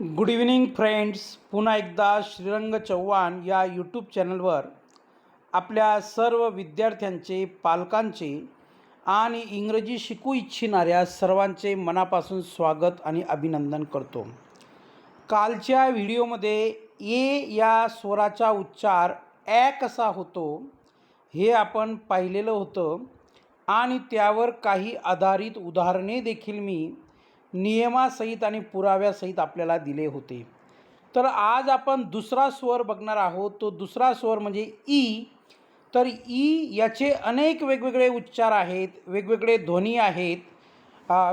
Good evening friends पुन्हा एकदा श्रीरंग चव्हाण या यूट्यूब चॅनलवर आपल्या सर्व विद्यार्थ्यांचे पालकांचे आणि इंग्रजी शिकू इच्छिणाऱ्या सर्वांचे मनापासून स्वागत आणि अभिनंदन करतो. कालच्या व्हिडिओमध्ये ए या स्वराचा उच्चार ॲ कसा होतो हे आपण पाहिलेलं होतं आणि त्यावर काही आधारित उदाहरणे देखील मी नियमासहित आणि पुराव्यासहित आपल्याला दिले होते. तर आज आपण दुसरा स्वर बघणार आहोत. तो दुसरा स्वर म्हणजे ई. तर ई याचे अनेक वेगवेगळे उच्चार आहेत. वेगवेगळे ध्वनी आहेत.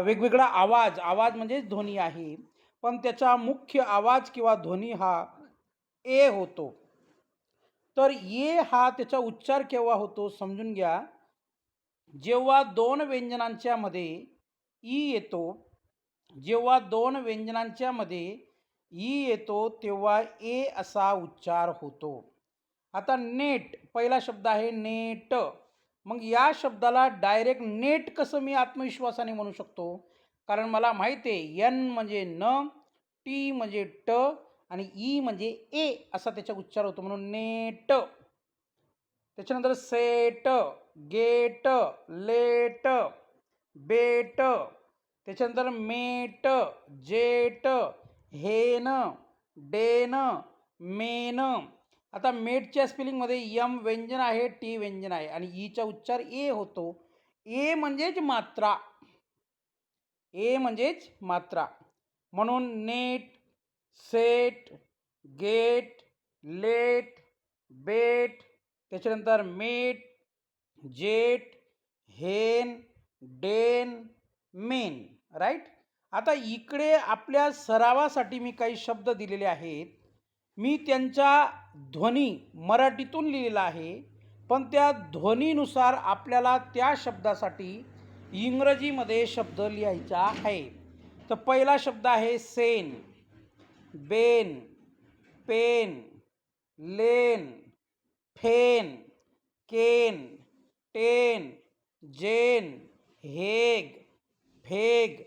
वेगवेगळा आवाज. आवाज म्हणजेच ध्वनी आहे. पण त्याचा मुख्य आवाज किंवा ध्वनी हा ए होतो. तर ये हा त्याचा उच्चार केव्हा होतो समजून घ्या. जेव्हा दोन व्यंजनांच्यामध्ये ई येतो जेव्हा दोन व्यंजनांच्या मध्ये ई येतो तेव्हा ए असा उच्चार होतो. आता नेट पहिला शब्द आहे नेट. मग या शब्दाला डायरेक्ट नेट कसं मी आत्मविश्वासाने म्हणू शकतो? कारण मला माहिती आहे यन म्हणजे न टी म्हणजे ट आणि ई म्हणजे ए असा त्याचा उच्चार होतो म्हणून नेट. त्याच्यानंतर सेट गेट लेट बेट. त्याच्यानंतर met jet hen den men. आता मेटच्या स्पेलिंगमध्ये यम व्यंजन आहे टी व्यंजन आहे. आणि ईचा उच्चार ए होतो. ए म्हणजेच मात्रा. ए म्हणजेच मात्रा. म्हणून net set get let bet. त्याच्यानंतर met jet hen den. Men right आता इकडे आपल्या सरावासाठी मी काही शब्द दिलेले आहेत. मी त्यांचा ध्वनी मराठीतून लिहिलेला आहे. पण त्या ध्वनीनुसार आपल्याला त्या शब्दासाठी इंग्रजीमध्ये शब्द लिहायचा आहे. तर पहिला शब्द आहे Sen. Ben pen len fen ken ten jen heg. Beg.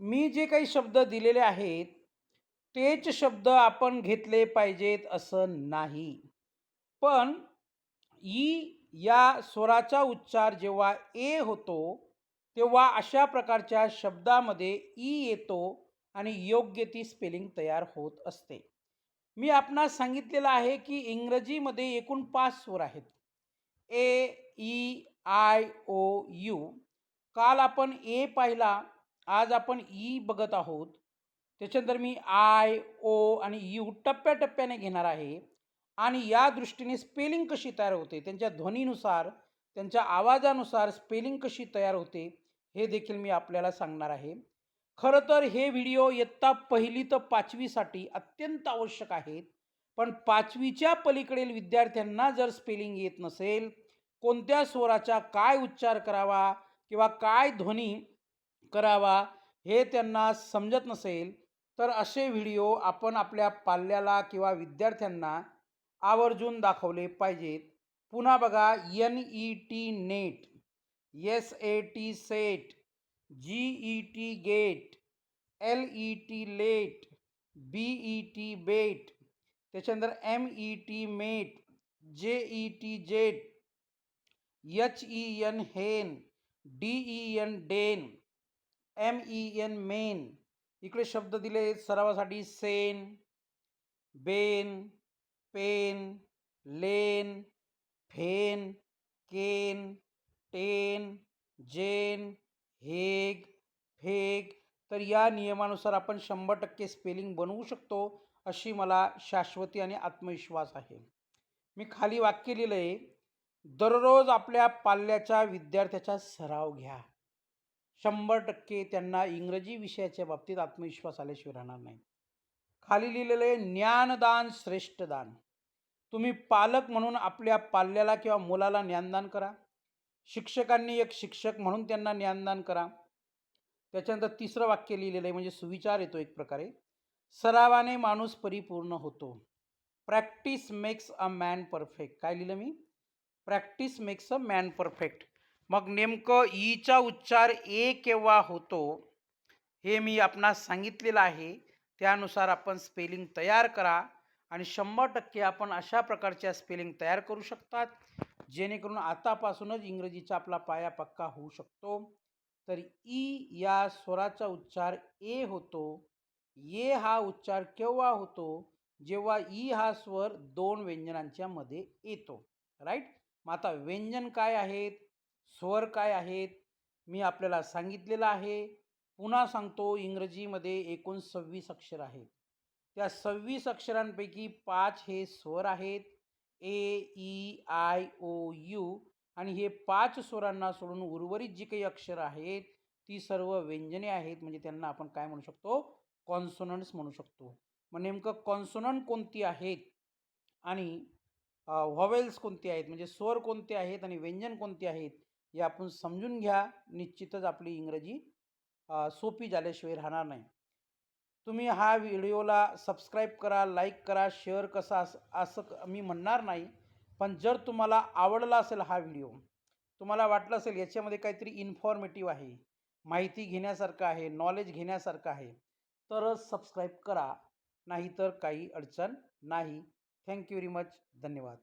मी जे काही शब्द दिलेले आहेत तेच शब्द आपण घेतले पाहिजेत असं नाही. पण ई या स्वराचा उच्चार जेव्हा ए होतो तेव्हा अशा प्रकारच्या शब्दामध्ये ई येतो आणि योग्य ती स्पेलिंग तयार होत असते. मी आपणास सांगितलेलं आहे की इंग्रजीमध्ये एकूण पाच स्वर आहेत. A E I O U. काल आपण ए पाहिला आज आपण ई बघत आहोत. त्याच्यानंतर मी आय ओ आणि यू टप्प्याटप्प्याने घेणार आहे. आणि या दृष्टीने स्पेलिंग कशी तयार होते त्यांच्या ध्वनीनुसार त्यांच्या आवाजानुसार स्पेलिंग कशी तयार होते हे देखील मी आपल्याला सांगणार आहे. खरं तर हे व्हिडिओ इयत्ता पहिली तर पाचवीसाठी अत्यंत आवश्यक आहेत. पण पाचवीच्या पलीकडील विद्यार्थ्यांना जर स्पेलिंग येत नसेल कोणत्या स्वराचा काय उच्चार करावा किंवा काय ध्वनी करावा हे त्यांना समजत नसेल तर असे व्हिडिओ आपण आपल्या पाल्याला किंवा विद्यार्थ्यांना आवर्जून दाखवले पाहिजेत. पुन्हा बघा N E T net S A T set G E T get L E T let B E T bet त्याच्यानंतर M E T met J E T jet H E N hen D E N den M E N men इकडे शब्द दिले सरावासाठी sen ben pen len fen ken ten jen heg feg. तर या नियमानुसार आपण शंभर टक्के स्पेलिंग बनवू शकतो अशी मला शाश्वती आणि आत्मविश्वास आहे. मी खाली वाक्य लिहिलं आहे दररोज आपल्या पाल्याच्या विद्यार्थ्याचा सराव घ्या. शंभर टक्के त्यांना इंग्रजी विषयाच्या बाबतीत आत्मविश्वास आल्याशिवाय राहणार नाही खाली लिहिलेलं आहे ज्ञानदान श्रेष्ठ दान. तुम्ही पालक म्हणून आपल्या पाल्याला किंवा मुलाला ज्ञानदान करा. शिक्षकांनी एक शिक्षक म्हणून त्यांना ज्ञानदान करा. त्याच्यानंतर तिसरं वाक्य लिहिलेलं आहे म्हणजे सुविचार येतो एक प्रकारे. सरावाने माणूस परिपूर्ण होतो. Practice makes a man perfect काय लिहिलं मी? Practice makes a man perfect मग नेमकं ईचा उच्चार ए केव्हा होतो हे मी आपणास सांगितलेलं आहे. त्यानुसार आपण स्पेलिंग तयार करा आणि शंभर टक्के आपण अशा प्रकारच्या स्पेलिंग तयार करू शकतात जेणेकरून आतापासूनच इंग्रजीचा आपला पाया पक्का होऊ शकतो. तर ई या स्वराचा उच्चार ए होतो ये हा उच्चार केव्हा होतो जेव्हा ई हा स्वर दोन व्यंजनांच्या मध्ये येतो. राईट मग आता व्यंजन काय आहेत? स्वर काय आहेत? मी आपल्याला सांगितलेलं आहे. पुन्हा सांगतो इंग्रजीमध्ये एकूण सव्वीस अक्षर आहेत. त्या सव्वीस अक्षरांपैकी पाच हे स्वर आहेत. A E I O U आणि हे पाच स्वरांना सोडून उर्वरित जी काही अक्षरं आहेत ती सर्व व्यंजने आहेत. म्हणजे त्यांना आपण काय म्हणू शकतो? कॉन्सोनंट्स म्हणू शकतो. मग नेमकं कॉन्सोनंट कोणती आहेत? आणि व्हॉवेल्स कोणते आहेत? म्हणजे स्वर कोणते आहेत आणि व्यंजन कोणते आहेत? हे आपण समजून घ्या. निश्चितच आपली इंग्रजी सोपी झाल्याशिवाय राहणार नाही. तुम्ही हा व्हिडिओला सबस्क्राईब करा लाईक करा शेअर कसा असं मी म्हणणार नाही. पण जर तुम्हाला आवडला असेल हा व्हिडिओ तुम्हाला वाटलं असेल याच्यामध्ये काहीतरी इन्फॉर्मेटिव्ह आहे माहिती घेण्यासारखं आहे नॉलेज घेण्यासारखं आहे तरच सबस्क्राईब करा. नाहीतर काही अडचण नाही. थँक्यू व्हेरी मच धन्यवाद